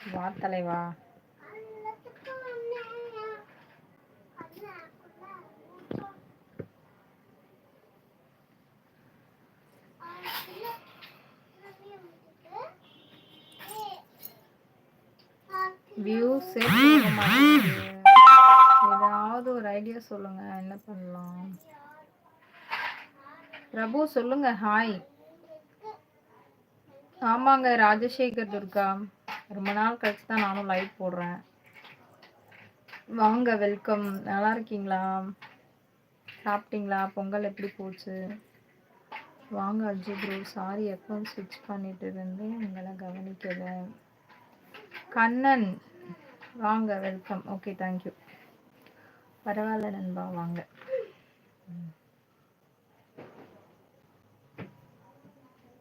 வா தலைவா. வியூஸ் ஏதாவது ஒரு ஐடியா சொல்லுங்க என்ன பண்ணலாம்? பிரபு சொல்லுங்க ஹாய் ஆமாங்க ராஜசேகர் துர்கா. ரொம்ப நாள் கழிச்சு தான் நானும் லைவ் போடுறேன். வாங்க வெல்கம் நல்லா இருக்கீங்களா? சாப்பிட்டீங்களா? பொங்கல் எப்படி போச்சு? வாங்க அஜி ப்ரோ சாரி அக்கௌண்ட் ஸ்விட்ச் பண்ணிட்டு இருந்தேன். உங்களை கவனிக்கல கண்ணன் வாங்க வெல்கம் ஓகே தேங்க்யூ பரவாயில்ல நண்பா. வாங்க.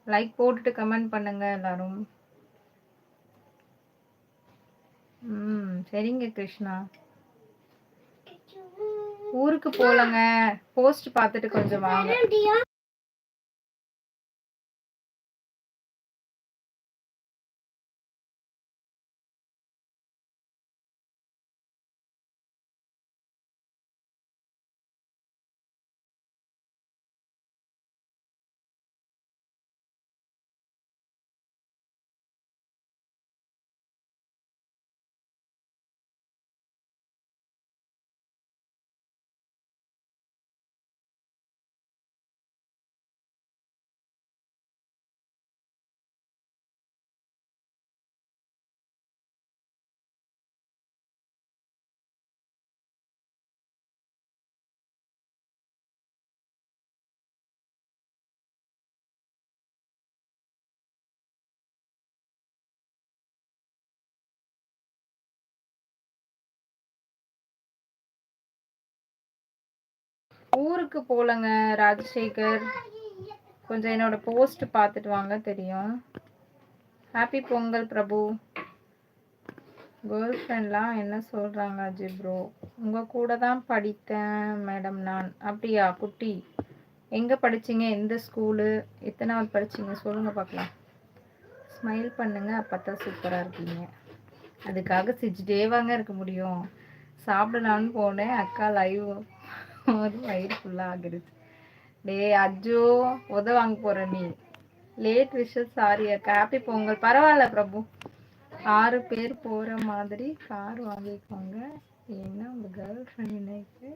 லைக் போட்டுட்டு கமெண்ட் பண்ணுங்க எல்லாரும். ம் சரிங்க கிருஷ்ணா. ஊருக்கு போலங்க. போஸ்ட் பார்த்துட்டு கொஞ்சம் வாங்க. ஊருக்கு போலங்க ராஜசேகர். கொஞ்சம் என்னோட போஸ்ட் பார்த்துட்டு வாங்க தெரியும். ஹாப்பி பொங்கல் பிரபு. கேர்ள் ஃப்ரெண்ட்லாம் என்ன சொல்கிறாங்க அஜய் ப்ரோ உங்கள் கூட தான் படித்தேன் மேடம் நான். அப்படியா குட்டி? எங்கே படிச்சிங்க? எந்த ஸ்கூலு எத்தனாவது படிச்சிங்க? சொல்லுங்கள் பார்க்கலாம். ஸ்மைல் பண்ணுங்க அப்போ தான் சூப்பராக இருக்கீங்க அதுக்காக சிரிச்சிட்டே வாங்க இருக்க முடியும். சாப்பிடலான்னு போனேன் அக்கா லைவ் போது வயிறு ஃபுல்லாக ஆகிடுச்சு. டே அஜோ உத வாங்க போற நீ. லேட் விஷஸ் சாரி அக்கா. ஹாப்பி பொங்கல். பரவாயில்ல பிரபு. ஆறு பேர் போகிற மாதிரி கார் வாங்கிக்கோங்க. ஏன்னா உங்கள் கேர்ள் ஃப்ரெண்டுக்கு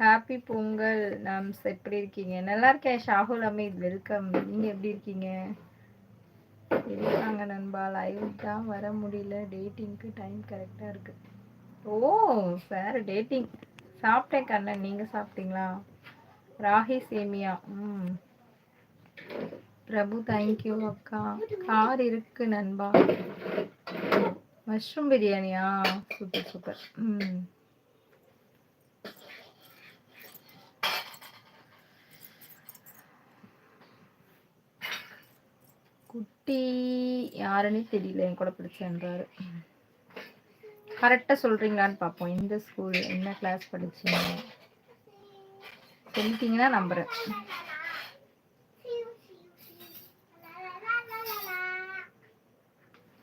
ஹாப்பி பொங்கல் நாம் எப்படி இருக்கீங்க? நல்லா இருக்கேன் ஷாகுல் அமீத் வெல்கம் நீங்கள் எப்படி இருக்கீங்க? இருக்காங்க நண்பா லைவ் தான் வர முடியல. டேட்டிங்க்கு டைம் கரெக்டாக இருக்குது ஓ சார் டேட்டிங் சாப்பிட்டேன் கண்ணன் நீங்கள் சாப்பிட்டீங்களா? ராகி சேமியா ம். பிரபு தேங்க்யூ அக்கா. கார் இருக்கு நண்பா. மஷ்ரூம் பிரியாணியா சூப்பர் சூப்பர் ம். குட்டி யாருன்னு தெரியல என் கூட படிச்சேன்றாரு கரெக்டாக சொல்கிறீங்களான்னு பார்ப்போம் எந்த ஸ்கூல் என்ன கிளாஸ் படிச்சீங்க? சொல்லிட்டீங்கன்னா நம்புறேன்.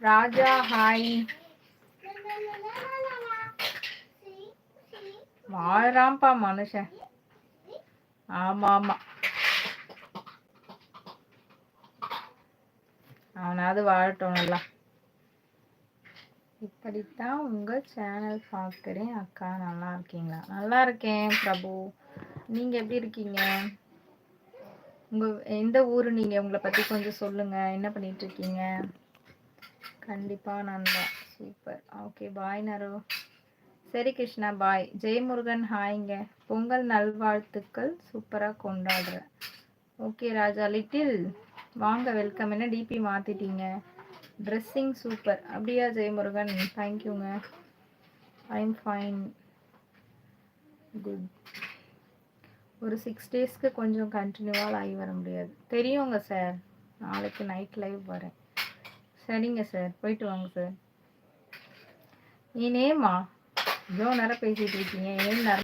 ராஜா ஹாய். வாழ்றான்ப்பா மனுஷன். ஆமா ஆமா. அவனாவது வாழட்டும் நல்லா. இப்படித்தான் உங்கள் சேனல் பார்க்குறேன் அக்கா நல்லா இருக்கீங்களா? நல்லா இருக்கேன் பிரபு. நீங்கள் எப்படி இருக்கீங்க? உங்கள் எந்த ஊர் நீங்கள் உங்களை பற்றி கொஞ்சம் சொல்லுங்கள் என்ன பண்ணிட்டு இருக்கீங்க? கண்டிப்பாக நண்பா சூப்பர் ஓகே பாய் நரு சரி கிருஷ்ணா பாய் ஜெயமுருகன் ஹாய்ங்க பொங்கல் நல்வாழ்த்துக்கள். சூப்பராக கொண்டாடுறேன். ஓகே ராஜா லிட்டில் வாங்க வெல்கம் என்ன டிபி மாற்றிட்டீங்க ட்ரெஸ்ஸிங் சூப்பர் அப்படியா ஜெயமுருகன்? தேங்க்யூங்க ஐம் ஃபைன் குட் ஒரு சிக்ஸ் டேஸ்க்கு கொஞ்சம் கண்டினியூவாக லைவ் வர முடியாது. தெரியுங்க சார் நாளைக்கு நைட் லைவ் வரேன். சரிங்க சார் போயிட்டு வாங்க சார் நீ நேமா இவ்வளோ நேரம் பேசிகிட்டு இருக்கீங்க. ஏன் நேரம்